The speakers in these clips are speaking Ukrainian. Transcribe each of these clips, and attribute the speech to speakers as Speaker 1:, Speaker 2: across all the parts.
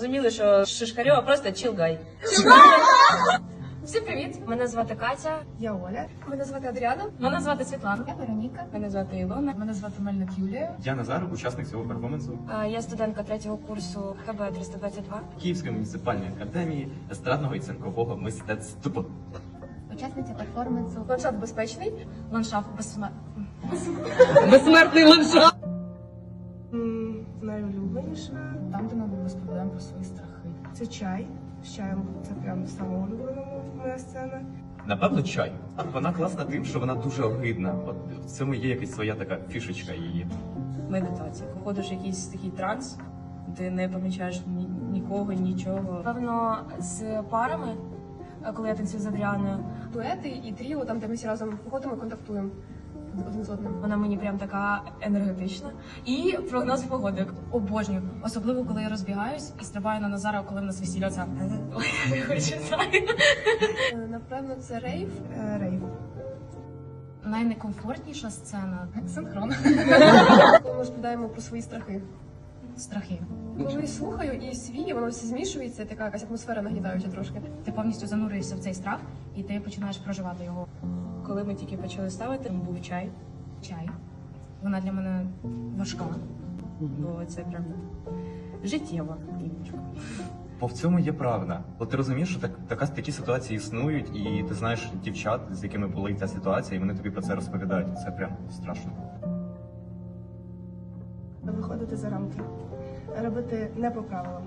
Speaker 1: Зрозуміли, що Шишкарьова просто чилгай.
Speaker 2: Всім привіт!
Speaker 1: Мене звати Катя.
Speaker 2: Я Оля. Мене звати Адріана.
Speaker 1: Мене звати Світлана.
Speaker 2: Я Вероніка.
Speaker 1: Мене звати Ілона.
Speaker 2: Мене звати Мельник Юлія.
Speaker 3: Я Назар, учасник цього перформансу
Speaker 1: А, Я студентка третього курсу ХБ 322.
Speaker 3: Київської муніципальної академії естрадного і цинкового мистецтва.
Speaker 2: Учасниця перформансу Ландшафт безпечний.
Speaker 1: Ландшафт безсмер...
Speaker 4: Безсмертний ландшафт.
Speaker 5: Найулюбленіше
Speaker 2: Там, де ми розповідаємо про свої страхи.
Speaker 5: це чай. З чаєм це прям саме улюбленому моя сцена.
Speaker 3: Напевно, чай. Вона класна тим, що вона дуже огидна. От в цьому є якась своя така фішечка її.
Speaker 1: медитація. Походиш в якийсь такий транс, ти не помічаєш ні, нікого, нічого. Певно, з парами, коли я танцюю з Адріаною,
Speaker 6: дуети і тріо, там де ми всі разом ходимо, контактуємо один з одним.
Speaker 1: вона мені прям така енергетична. І прогноз погоди. Обожнюю. Особливо, коли я розбігаюсь і стрибаю на Назара, коли в нас весілля це. Ой, хочу знати.
Speaker 6: Е, Напевно, це рейв.
Speaker 5: Е, Рейв.
Speaker 1: Найнекомфортніша сцена
Speaker 2: Синхрон.
Speaker 6: Коли ми розповідаємо про свої страхи.
Speaker 1: страхи.
Speaker 6: Коли слухаю і свій, воно все змішується, така якась атмосфера нагнітаюча трошки.
Speaker 1: Ти повністю занурюєшся в цей страх, і ти починаєш проживати його. Коли ми тільки почали ставити, був чай. Чай. Вона для мене важка, бо це прям життєва книжка.
Speaker 3: Бо в цьому є правда. От ти розумієш, що так, така, такі ситуації існують, і ти знаєш дівчат, з якими була ця ситуація, і вони тобі про це розповідають. Це прям страшно.
Speaker 5: Виходити за рамки. Робити не по правилам.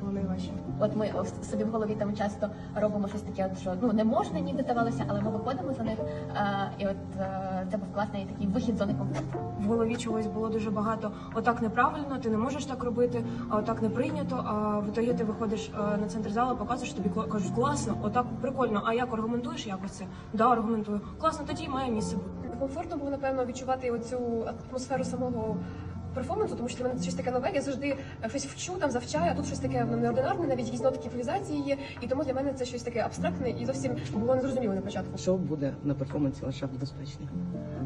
Speaker 5: Було найважче.
Speaker 7: От ми в- собі в голові там часто робимо щось таке, от, що ну не можна ніби здавалося, але ми виходимо за них. А, і от е, це був класний такий вихід з зони комфорту.
Speaker 1: В голові чогось було дуже багато. Отак неправильно, ти не можеш так робити, а отак не прийнято. А в ітогі ти виходиш е, на центр залу, показуєш тобі кажуть, класно, отак прикольно. А як аргументуєш якось це? Да, аргументую. Класно, тоді має місце бути.
Speaker 6: Комфортно було, напевно, відчувати оцю атмосферу самого перформансу, тому що для мене це щось таке нове. Я завжди е, щось вчу, там завчаю, а тут щось таке ну, неординарне, навіть якісь нотки імпровізації є. І тому для мене це щось таке абстрактне і зовсім було незрозуміло на початку.
Speaker 4: Що буде на перформансі ландшафт безпечний?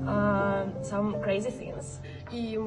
Speaker 1: Uh, some crazy things.
Speaker 6: І